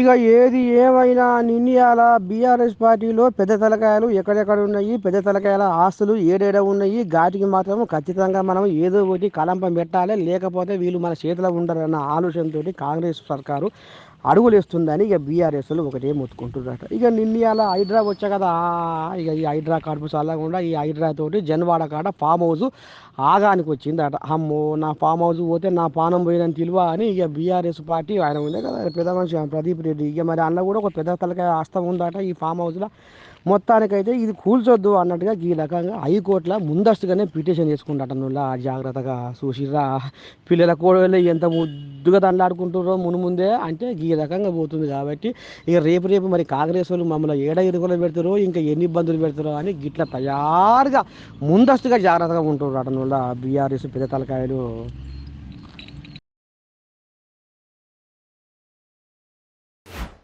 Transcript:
ఇక ఏది ఏమైనా నిన్నయాల బీఆర్ఎస్ పార్టీలో పెద్ద తలకాయలు ఎక్కడెక్కడ ఉన్నాయి? పెద్ద తలకాయల ఆస్తులు ఏడేడ ఉన్నాయి? గాటికి మాత్రం ఖచ్చితంగా మనం ఏదో ఒకటి కలంపం పెట్టాలి. లేకపోతే వీళ్ళు మన చేతిలో ఉండరన్న ఆలోచనతోటి కాంగ్రెస్ సర్కారు అడుగులు వేస్తుందని ఇక బీఆర్ఎస్లు ఒకటే మొత్తుకుంటున్నారట ఇక నిన్నయాల హైడ్రా వచ్చా కదా? ఇక ఈ హైడ్రా కడుపు చల్లకుండా ఈ హైడ్రా తోటి జన్వాడ కాడ ఫామ్ హౌస్ ఆగానికి వచ్చిందట. అమ్మో నా ఫామ్ హౌస్ పోతే నా పానం పోయిందని తెలివా అని ఇక బీఆర్ఎస్ పార్టీ ఆయన ఉండే కదా పెద్ద మనిషి ప్రదీప్ రెడ్డి ఇక మరి అందులో కూడా ఒక పెద్ద తలకాయ ఆస్తం ఉందట ఈ ఫామ్ హౌస్లో మొత్తానికైతే ఇది కూల్చొద్దు అన్నట్టుగా ఈ రకంగా హైకోర్టులో ముందస్తుగానే పిటిషన్ చేసుకుంటాట నువ్వు జాగ్రత్తగా చూసిరా పిల్లల కోడలు ఎంత ముద్దుగా దండాడుకుంటారో మునుముందే అంటే ఈ రకంగా పోతుంది కాబట్టి ఇక రేపు రేపు మరి కాంగ్రెస్ వాళ్ళు మమ్మల్ని ఏడ ఇరుగులు పెడతారో ఇంకా ఎన్ని ఇబ్బందులు పెడతారో అని గిట్ల తయారుగా ముందస్తుగా జాగ్రత్తగా ఉంటుర్రు అట నువ్వు బీఆర్ఎస్ పెద్ద తలకాయలు.